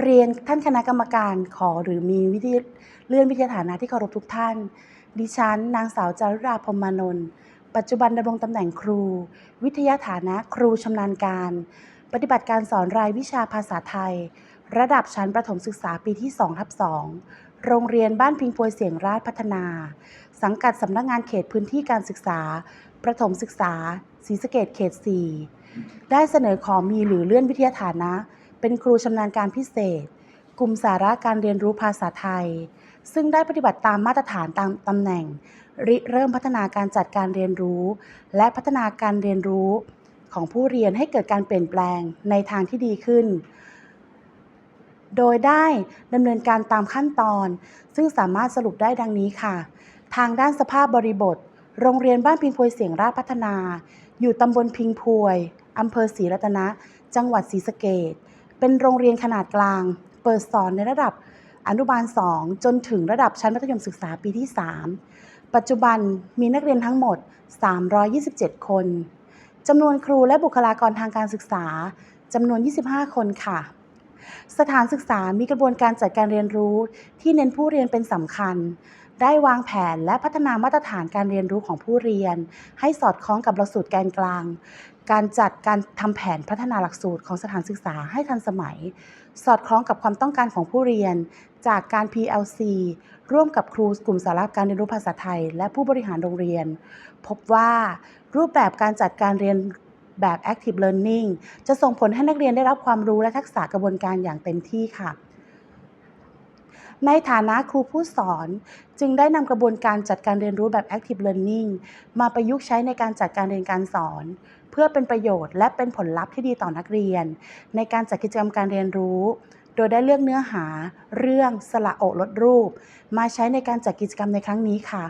เรียนท่านคณะกรรมการขอหรือมีวิธีเลื่อนวิทยาฐานะที่เคารพทุกท่าน ดิฉัน นางสาวจารุราพรมานนท์ปัจจุบันดำรงตำแหน่งครู วิทยาฐานะครูชำนาญการ ปฏิบัติการสอนรายวิชาภาษาไทย ระดับชั้นประถมศึกษาปีที่2ทับ2โรงเรียนบ้านพิงพวยเสียงราชพัฒนา สังกัดสำนักงานเขตพื้นที่การศึกษา ประถมศึกษาศรีสะเกดเขต 4 ได้เสนอขอมีหรือเลื่อนวิทยาฐานะ เป็นครูชำนาญการพิเศษ กลุ่มสาระการเรียนรู้ภาษาไทย ซึ่งได้ปฏิบัติตามมาตรฐานตามตำแหน่ง ริเริ่มพัฒนาการจัดการเรียนรู้ และพัฒนาการเรียนรู้ของผู้เรียนให้เกิดการเปลี่ยนแปลงในทางที่ดีขึ้น โดยได้ดำเนินการตามขั้นตอน ซึ่งสามารถสรุปได้ดังนี้ค่ะ ทางด้านสภาพบริบท โรงเรียนบ้านพิงพวยเสียงราชพัฒนา อยู่ตำบลพิงพวยอำเภอศรีรัตนะ จังหวัดศรีสะเกษ เป็นโรงเรียนขนาดกลาง เปิดสอนในระดับอนุบาล 2 จนถึงระดับชั้นมัธยมศึกษาปีที่ 3 ปัจจุบันมีนักเรียนทั้งหมด 327 คนจำนวนครูและบุคลากรทางการศึกษาจำนวน 25 คนค่ะ สถานศึกษามีกระบวนการจัดการเรียนรู้ที่เน้นผู้เรียนเป็นสำคัญ ได้วางแผนและพัฒนามาตรฐานการเรียนรู้ของผู้เรียน ให้สอดคล้องกับหลักสูตรแกนกลาง การจัดการทำแผนพัฒนาหลักสูตรของสถานศึกษาให้ทันสมัย สอดคล้องกับความต้องการของผู้เรียน จากการ PLC ร่วมกับครูกลุ่มสาระการเรียนรู้ภาษาไทย และผู้บริหารโรงเรียน พบว่ารูปแบบการจัดการเรียนแบบ Active Learning จะส่งผลให้นักเรียนได้รับความรู้และทักษะกระบวนการอย่างเต็มที่ค่ะ ในฐานะครูผู้สอน จึงได้นำกระบวนการจัดการเรียนรู้แบบ Active Learning มาประยุกต์ใช้ในการจัดการเรียนการสอน เพื่อเป็นประโยชน์และเป็นผลลัพธ์ที่ดีต่อนักเรียน ในการจัดกิจกรรมการเรียนรู้ โดยได้เลือกเนื้อหา เรื่องสละโอลดรูป มาใช้ในการจัดกิจกรรมในครั้งนี้ค่ะ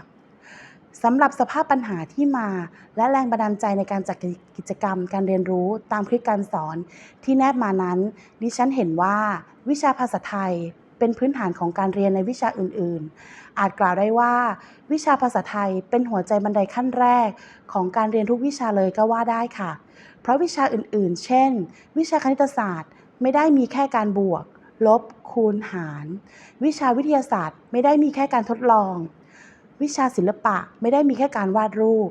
สำหรับสภาพปัญหาที่มา และแรงบันดาลใจในการจัดกิจกรรมการเรียนรู้ตามคลิปการสอนที่แนบมานั้น ดิฉันเห็นว่า วิชาภาษาไทย เป็นพื้นฐานของการเรียนในวิชาอื่น ๆ อาจกล่าวได้ว่า วิชาภาษาไทยเป็นหัวใจบันไดขั้นแรก ของการเรียนทุกวิชาเลยก็ว่าได้ค่ะ เพราะวิชาอื่น ๆ เช่น วิชาคณิตศาสตร์ไม่ได้มีแค่การบวก ลบ คูณหาร วิชาวิทยาศาสตร์ไม่ได้มีแค่การทดลอง วิชาศิลปะไม่ได้มีแค่การวาดรูป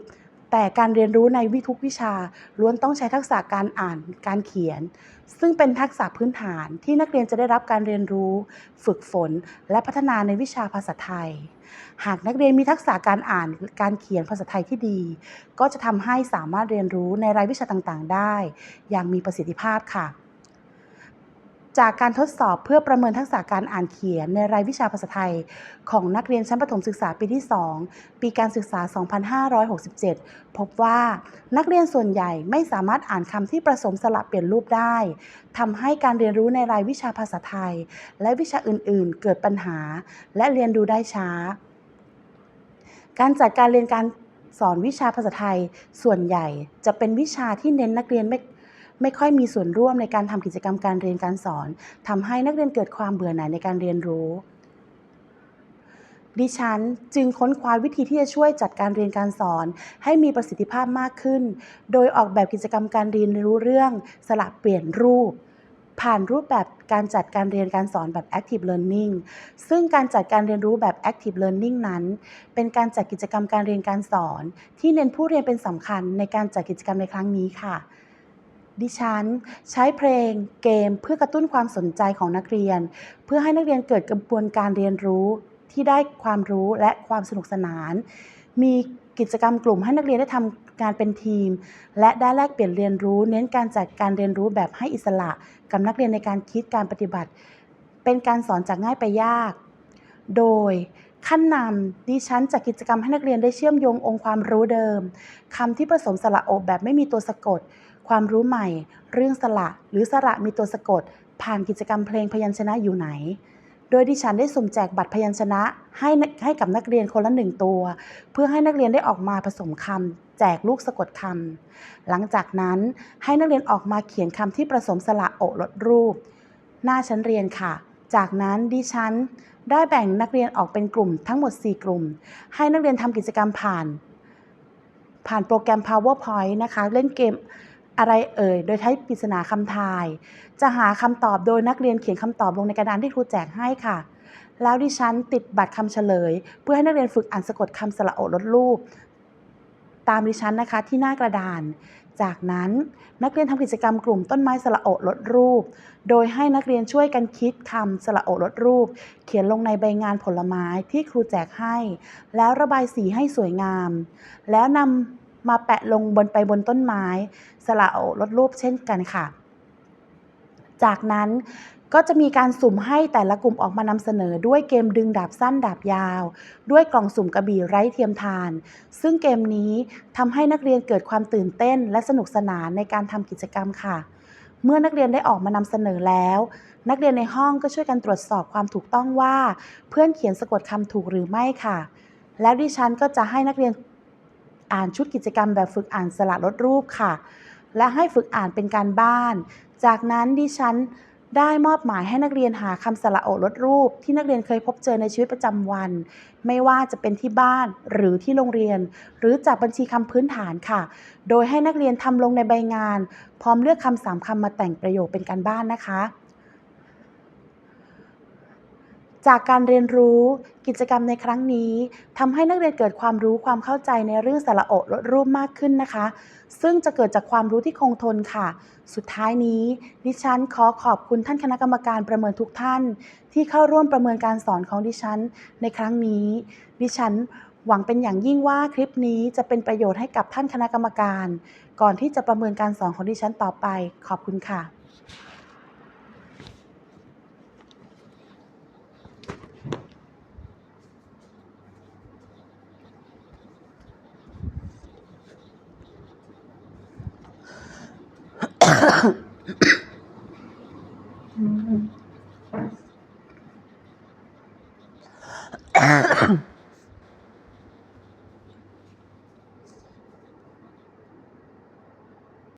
แต่การเรียนรู้ในวิทุกวิชาล้วนต้องใช้ทักษะการอ่านการเขียน ซึ่งเป็นทักษะพื้นฐานที่นักเรียนจะได้รับการเรียนรู้ ฝึกฝน และพัฒนาในวิชาภาษาไทย หากนักเรียนมีทักษะการอ่านการเขียนภาษาไทยที่ดี ก็จะทำให้สามารถเรียนรู้ในรายวิชาต่างๆ ได้ อย่างมีประสิทธิภาพค่ะ จากการทดสอบเพื่อประเมินทักษะการอ่านเขียนในรายวิชาภาษาไทย ของนักเรียนชั้นประถมศึกษาปีที่ 2 ปีการศึกษา 2567 พบว่านักเรียนส่วนใหญ่ไม่สามารถอ่านคำที่ประสมสระเปลี่ยนรูปได้ทำให้การเรียนรู้ในรายวิชาภาษาไทย และวิชาอื่นๆ เกิดปัญหา และเรียนรู้ได้ช้า การจัดการเรียนการสอนวิชาภาษาไทย ส่วนใหญ่จะเป็นวิชาที่เน้นนักเรียนไม่ ไม่ค่อยมีส่วนร่วมในการทำกิจกรรมการเรียนการสอนทำให้นักเรียนเกิดความเบื่อหน่ายในการเรียนรู้ ดิฉันจึงค้นคว้าวิธีที่จะช่วยจัดการเรียนการสอน ให้มีประสิทธิภาพมากขึ้น โดยออกแบบกิจกรรมการเรียนรู้เรื่องสลับเปลี่ยนรูปผ่านรูปแบบการจัดการเรียนการสอนแบบ Active Learning ซึ่งการจัดการเรียนรู้แบบ Active Learning นั้น เป็นการจัดกิจกรรมการเรียนการสอน ที่เน้นผู้เรียนเป็นสำคัญในการจัดกิจกรรมในครั้งนี้ค่ะ ดิฉันใช้เพลงเกมเพื่อกระตุ้นความสนใจของนักเรียน เพื่อให้นักเรียนเกิดกระบวนการเรียนรู้ที่ได้ความรู้และความสนุกสนาน มีกิจกรรมกลุ่มให้นักเรียนได้ทำงานเป็นทีม และได้แลกเปลี่ยนเรียนรู้ เน้นการจัดการเรียนรู้แบบให้อิสระ กับนักเรียนในการคิดการปฏิบัติ เป็นการสอนจากง่ายไปยาก โดยขั้นนำดิฉันจัดกิจกรรมให้นักเรียนได้เชื่อมโยงองค์ความรู้เดิมคำที่ผสมสระโอบแบบไม่มีตัวสะกด ความรู้ใหม่ เรื่องสระหรือสระมีตัวสะกด ผ่านกิจกรรมเพลงพยัญชนะอยู่ไหน โดยดิฉันได้สุ่มแจกบัตรพยัญชนะให้ให้กับนักเรียนคนละหนึ่งตัว เพื่อให้นักเรียนได้ออกมาผสมคำแจกลูกสะกดคำหลังจากนั้นให้นักเรียนออกมาเขียนคำที่ผสมสระโอลดรูป หน้าชั้นเรียนค่ะจากนั้นดิฉันได้แบ่งนักเรียนออกเป็นกลุ่มทั้งหมด 4 กลุ่ม ให้นักเรียนทำกิจกรรมผ่าน ผ่านโปรแกรม PowerPoint นะคะ เล่นเกม อะไรเอ่ย โดยใช้ปริศนาคำทาย จะหาคำตอบโดยนักเรียนเขียนคำตอบลงในกระดานที่ครูแจกให้ค่ะ แล้วดิฉันติดบัตรคำเฉลย เพื่อให้นักเรียนฝึกอ่านสะกดคำสระโอลดรูป ตามดิฉันนะคะที่หน้ากระดาน จากนั้นนักเรียนทำกิจกรรมกลุ่มต้นไม้สระโอลดรูป โดยให้นักเรียนช่วยกันคิดคำสระโอลดรูป เขียนลงในใบงานผลไม้ที่ครูแจกให้ แล้วระบายสีให้สวยงาม แล้วนำ มาแปะลงบนไปบนต้นไม้สระโอลดรูปเช่นกันค่ะ จากนั้นก็จะมีการสุ่มให้แต่ละกลุ่มออกมานำเสนอด้วยเกมดึงดาบสั้นดาบยาว ด้วยกล่องสุ่มกระบี่ไร้เทียมทาน ซึ่งเกมนี้ทำให้นักเรียนเกิดความตื่นเต้น และสนุกสนานในการทำกิจกรรมค่ะ เมื่อนักเรียนได้ออกมานำเสนอแล้ว นักเรียนในห้องก็ช่วยกันตรวจสอบความถูกต้องว่า เพื่อนเขียนสะกดคำถูกหรือไม่ค่ะ แล้วดิฉันก็จะให้นักเรียน อ่านชุดกิจกรรมแบบฝึกอ่านสระลดรูปค่ะ และให้ฝึกอ่านเป็นการบ้าน จากนั้นดิฉันได้มอบหมายให้นักเรียนหาคำสระโอลดรูป ที่นักเรียนเคยพบเจอในชีวิตประจำวัน ไม่ว่าจะเป็นที่บ้านหรือที่โรงเรียน หรือจากบัญชีคำพื้นฐานค่ะ โดยให้นักเรียนทำลงในใบงาน พร้อมเลือกคำสามคำมาแต่งประโยคเป็นการบ้านนะคะ จากการเรียนรู้กิจกรรมในครั้งนี้ทำให้นักเรียนเกิดความรู้ความเข้าใจในเรื่องสระโอลดรูปมากขึ้นนะคะ ซึ่งจะเกิดจากความรู้ที่คงทนค่ะ สุดท้ายนี้ ดิฉันขอขอบคุณท่านคณะกรรมการประเมินทุกท่าน ที่เข้าร่วมประเมินการสอนของดิฉันในครั้งนี้ ดิฉันหวังเป็นอย่างยิ่งว่าคลิปนี้จะเป็นประโยชน์ให้กับท่านคณะกรรมการ ก่อนที่จะประเมินการสอนของดิฉันต่อไป ขอบคุณค่ะ Ah.